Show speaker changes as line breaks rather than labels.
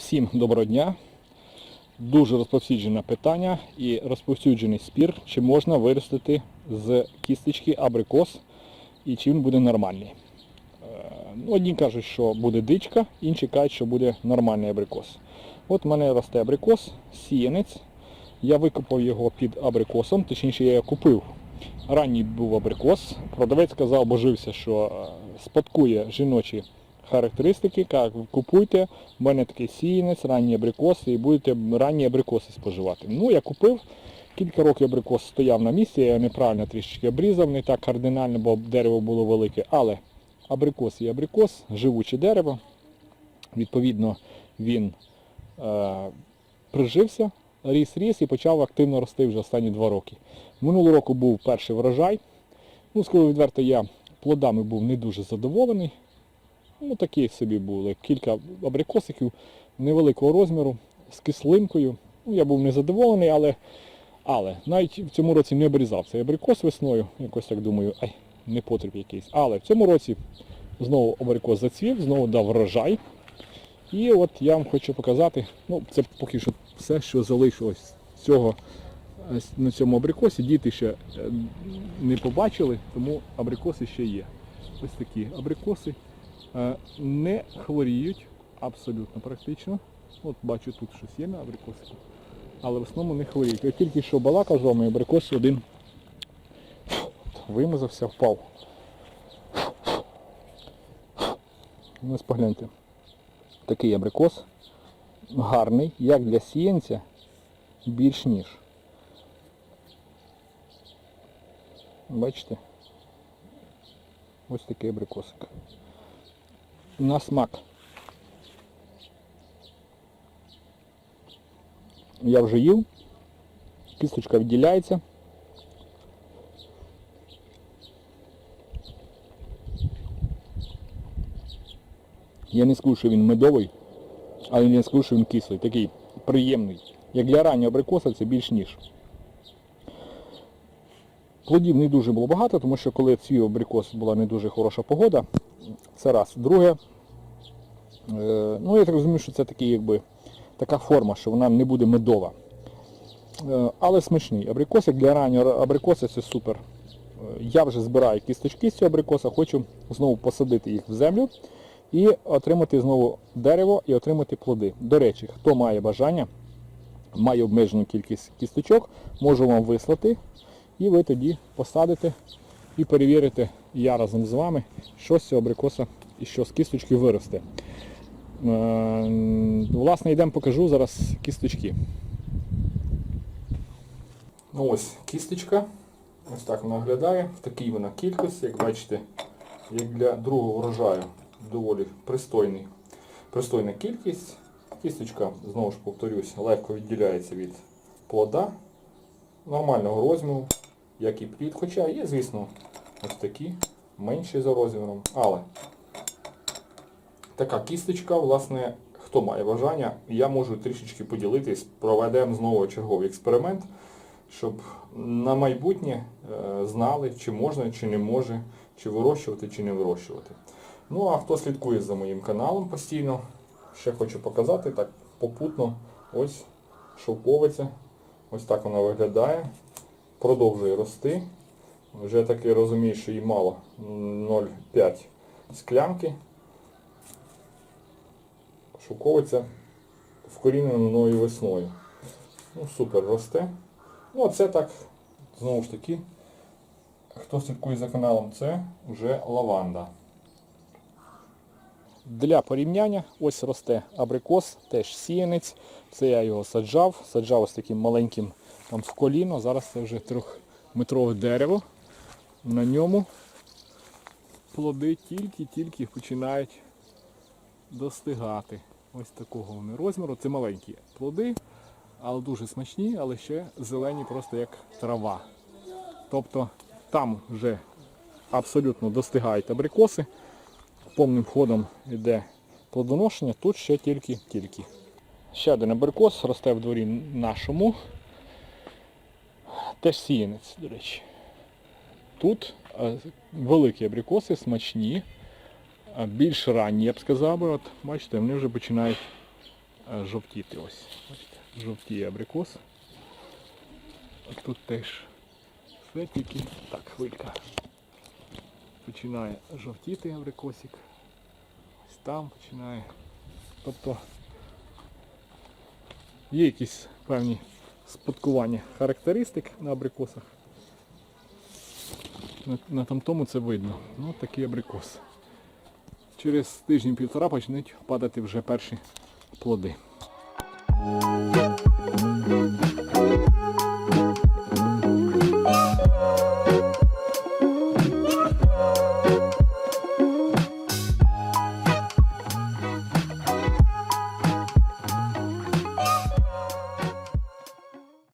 Всім доброго дня. Дуже розповсюджене питання і розповсюджений спір, чи можна виростити з кісточки абрикос і чи він буде нормальний. Е, Одні кажуть, що буде дичка, інші кажуть, що буде нормальний абрикос. От в мене росте абрикос, сіянець. Я викопав його під абрикосом, точніше я його купив. Ранній був абрикос. Продавець сказав, божився, що е, спадкує жіночі характеристики. Як купуйте, в мене такий сіянець, ранні абрикоси і будете ранні абрикоси споживати. Ну, я купив. Кілька років абрикос стояв на місці, я неправильно трішечки обрізав, не так кардинально, бо дерево було велике. Але абрикос є абрикос, живуче дерево. Відповідно, він е, прижився, ріс, ріс і почав активно рости вже останні два роки. Минулого року був перший врожай. Ну, скажу відверто, я плодами був не дуже задоволений. Ну, такі собі були. Кілька абрикосиків невеликого розміру, з кислинкою. Ну, я був незадоволений, але, але навіть в цьому році не обрізав цей абрикос весною. Якось так думаю, ай, не потріб якийсь. Але в цьому році знову абрикос зацвів, знову дав врожай. І от я вам хочу показати, ну це поки що все, що залишилось цього на цьому абрикосі. Діти ще е, не побачили, тому абрикоси ще є. Ось такі абрикоси не хворіють абсолютно практично. От бачу тут щось є на абрикосі. Але в основному не хворіють. Я тільки що балакав з вами, абрикос один вимазався, впав. Ну, ось погляньте. Такий абрикос. Гарний, як для сіянця, більш ніж. Бачите? Ось такий абрикосик. На смак. Я вже їв. Кісточка відділяється. Я не скажу, що він медовий, але не скажу, що він кислий. Такий приємний. Як для раннього абрикоса це більш ніж. Плодів не дуже було багато, тому що коли цвів абрикос була не дуже хороша погода. Це раз. Друге, е, ну я так розумію, що це такий, якби, така форма, що вона не буде медова. Е, але смачний. Абрикос, як для раннього абрикоса, це супер. Е, Я вже збираю кісточки з цього абрикоса, хочу знову посадити їх в землю і отримати знову дерево і отримати плоди. До речі, хто має бажання, має обмежену кількість кісточок, можу вам вислати, і ви тоді посадите і перевірите я разом з вами, що з цього абрикоса і що з кісточки виросте. Е, Власне, йдемо покажу зараз кісточки. Ну ось кісточка. Ось так вона виглядає. В такій вона кількості, як бачите, як для другого врожаю доволі пристойний, пристойна кількість. Кісточка, знову ж повторюсь, легко відділяється від плода нормального розміру, як і плід. Хоча є, звісно, ось такі, менші за розміром. Але така кісточка, власне, хто має бажання, я можу трішечки поділитись, проведемо знову черговий експеримент, щоб на майбутнє е, знали, чи можна, чи не може, чи вирощувати, чи не вирощувати. Ну а хто слідкує за моїм каналом постійно, ще хочу показати так попутно. Ось шовковиця. Ось так вона виглядає. Продовжує рости. Вже таки розумію, що їй мало 0,5 склянки. Шовковиця вкорінена мною весною. Ну, супер росте. Ну, а це так, знову ж таки, хто слідкує за каналом, це вже лаванда. Для порівняння ось росте абрикос, теж сіянець. Це я його саджав. Саджав ось таким маленьким там в коліно. Зараз це вже трьохметрове дерево. На ньому плоди тільки-тільки починають достигати. Ось такого вони розміру. Це маленькі плоди, але дуже смачні, але ще зелені просто як трава. Тобто там вже абсолютно достигають абрикоси повним ходом йде плодоношення, тут ще тільки-тільки. Ще один абрикос росте в дворі нашому. Теж сіянець, до речі. Тут великі абрикоси, смачні, більш ранні, я б сказав би. От, бачите, вони вже починають жовтіти. Ось. Бачите, жовтіє абрикос. Тут теж все тільки так, хвилька. Починає жовтіти абрикосик. Ось там починає. Тобто є якісь певні спадкування характеристик на абрикосах. На, на тамтому це видно. Ну, такий абрикос. Через тиждень-півтора почнуть падати вже перші плоди.